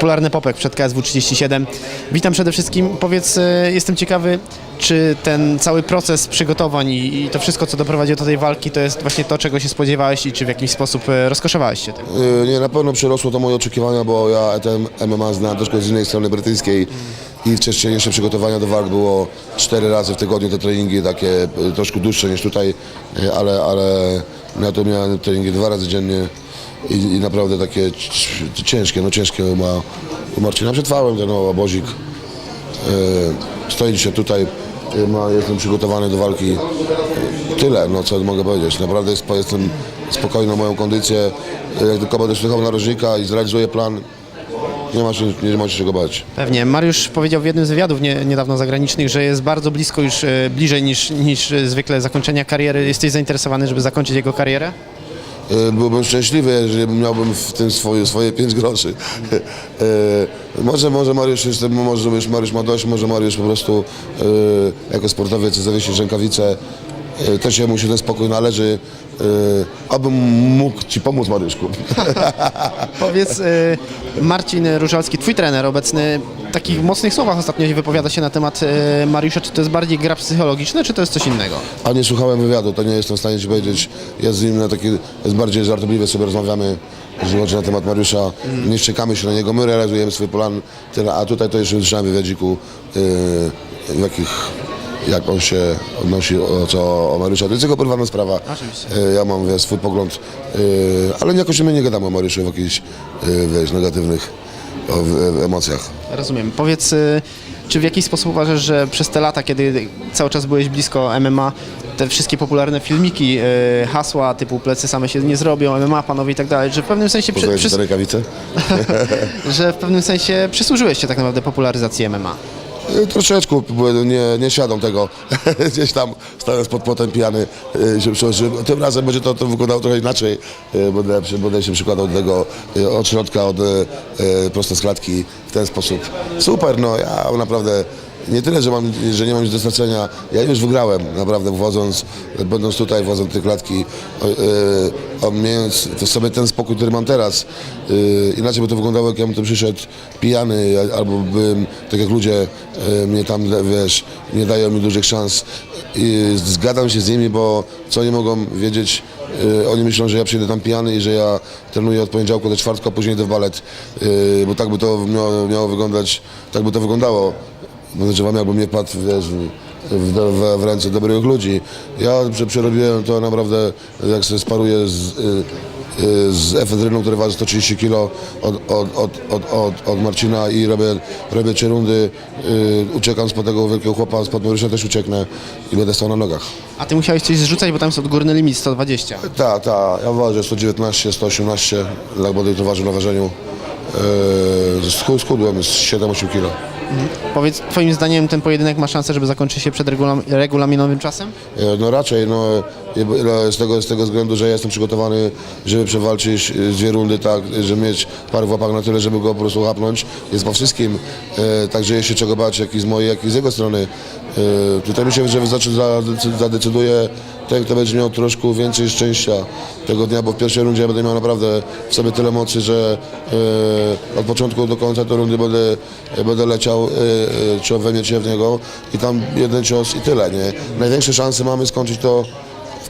popularny popek przed KSW 37. Witam przede wszystkim. Powiedz, e, jestem ciekawy, czy ten cały proces przygotowań i, i to wszystko, co doprowadziło do tej walki, to jest właśnie to, czego się spodziewałeś i czy w jakiś sposób e, rozkoszowałeś się tym? Y, Nie, na pewno przerosło to moje oczekiwania, bo ja ten MMA znam troszkę z innej strony brytyjskiej i wcześniejsze przygotowania do walk było cztery razy w tygodniu te treningi, takie troszkę dłuższe niż tutaj, ale, ale ja to miałem treningi dwa razy dziennie i, i naprawdę takie ciężkie, no ciężkie ma u Marcina. Przetrwałem ten obozik. Y, Stoję dzisiaj tutaj, y, ma, jestem przygotowany do walki. Tyle, no co mogę powiedzieć. Naprawdę jest, jestem spokojny na moją kondycję. Jak tylko będę słuchał narożnika i zrealizuję plan, nie ma się, nie ma się czego bać. Pewnie. Mariusz powiedział w jednym z wywiadów nie, niedawno zagranicznych, że jest bardzo blisko już e, bliżej niż, niż e, zwykle zakończenia kariery. Jesteś zainteresowany, żeby zakończyć jego karierę? Y, Byłbym szczęśliwy, jeżeli miałbym w tym swoje, swoje 5 groszy. Y, Może, może Mariusz, jest, może już Mariusz ma dość, może Mariusz po prostu y, jako sportowiec zawiesić rękawice. Y, Też jemu się ten spokój należy. Y, Abym mógł Ci pomóc, Mariuszku. Powiedz, e, Marcin Różalski, twój trener obecny, w takich mocnych słowach ostatnio wypowiada się na temat e, Mariusza. Czy to jest bardziej gra psychologiczna, czy to jest coś innego? A nie słuchałem wywiadu, to nie jestem w stanie Ci powiedzieć. Jest z nim na taki, jest bardziej żartobliwie sobie rozmawiamy, jeżeli chodzi na temat Mariusza. Nie szczekamy się na niego, my realizujemy swój plan, a tutaj to jeszcze usłyszałem w wywiadziku, w jakich, jak on się odnosi o, co o Mariusza. To jest jego prywatna sprawa. Oczywiście. Yy, ja mam wiesz, swój pogląd, yy, ale jakoś my nie gadamy o Mariuszu w jakichś yy, wiesz, negatywnych emocjach. Rozumiem. Powiedz, czy w jakiś sposób uważasz, że przez te lata, kiedy cały czas byłeś blisko MMA, te wszystkie popularne filmiki, hasła typu plecy same się nie zrobią, MMA panowie i tak dalej, że w pewnym sensie, przy, rękawice? że w pewnym sensie przysłużyłeś się tak naprawdę popularyzacji MMA? Y, Troszeczkę, bo nie, nie świadom tego. Gdzieś tam stałem pod potem pijany y, się przyłożyłem. Tym razem będzie to, to wyglądało trochę inaczej. Y, Będę, będę się przykładał do tego y, od środka, od y, y, prosto z klatki w ten sposób. Super, no ja naprawdę nie tyle, że, mam, że nie mam nic do stracenia. Ja już wygrałem, naprawdę wchodząc, będąc tutaj, wchodząc tej klatki, y, y, a mając sobie ten spokój, który mam teraz. Y, inaczej by to wyglądało, jak ja bym tu przyszedł pijany, albo bym, tak jak ludzie y, mnie tam, wiesz, nie dają mi dużych szans. I zgadzam się z nimi, bo co oni mogą wiedzieć, oni myślą, że ja przyjdę tam pijany i że ja trenuję od poniedziałku do czwartku, a później idę w balet, bo tak by to miało, miało wyglądać, tak by to wyglądało. Podejrzewam, jakbym nie padł, wiesz, w, w, w ręce dobrych ludzi. Ja prze- przerobiłem to naprawdę, jak sobie sparuję z, y, y, z efedryną, która waży 130 kg od, od, od, od, od, od Marcina i robię, robię trzy rundy, y, uciekam spod tego wielkiego chłopa, spod Mariusza też ucieknę i będę stał na nogach. A ty musiałeś coś zrzucać, bo tam jest odgórny limit 120. Tak, tak, ja ważę 119, 118, jak będę to ważył na ważeniu. Yy, schud- schudłem z 7-8 kg. Powiedz, twoim zdaniem ten pojedynek ma szansę, żeby zakończyć się przed regulam- regulaminowym czasem? E, No raczej, no, z tego, z tego względu, że jestem przygotowany, żeby przewalczyć e, dwie rundy tak, żeby mieć parę w łapach na tyle, żeby go po prostu hapnąć. Jest po wszystkim, e, także jeśli czego bać, jak i z mojej, jak i z jego strony. E, tutaj myślę, że zadecyduje ten, kto będzie miał troszkę więcej szczęścia tego dnia, bo w pierwszej rundzie ja będę miał naprawdę w sobie tyle mocy, że e, od początku do końca tej rundy będę, będę leciał e, e, cios we mnie, czy w niego i tam jeden cios i tyle, nie? Największe szanse mamy skończyć to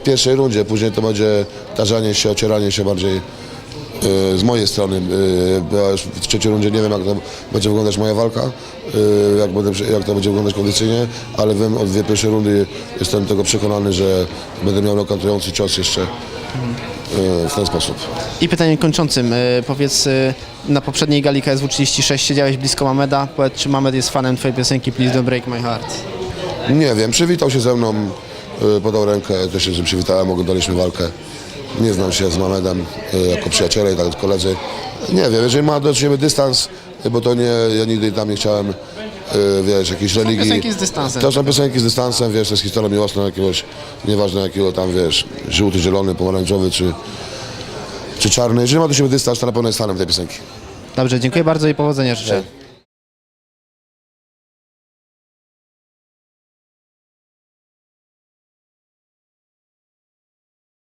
w pierwszej rundzie, później to będzie tarzanie się, ocieranie się bardziej e, z mojej strony. e, Ja już w trzeciej rundzie nie wiem, jak to będzie wyglądać moja walka, e, jak, będę, jak to będzie wyglądać kondycyjnie, ale wiem, od dwie pierwsze rundy jestem tego przekonany, że będę miał nokautujący cios jeszcze w ten sposób. I pytanie kończącym. Powiedz, na poprzedniej gali KSW 36 siedziałeś blisko Mameda. Powiedz, czy Mamed jest fanem twojej piosenki Please Don't Break My Heart? Nie wiem, przywitał się ze mną, podał rękę, też się z nim przywitałem, oglądaliśmy walkę. Nie znam się z Mamedem y, jako przyjaciele i tak koledzy. Nie wiem, jeżeli ma do siebie dystans, y, bo to nie, ja nigdy tam nie chciałem, wiesz, jakiejś religii. piosenki z dystansem. To są piosenki z dystansem, wiesz, to jest historia miłosna jakiegoś, nieważne jakiego tam, wiesz, żółty, zielony, pomarańczowy czy, czy czarny. Jeżeli ma do siebie dystans, to na pewno jest fanem tej piosenki. Dobrze, dziękuję bardzo i powodzenia życzę.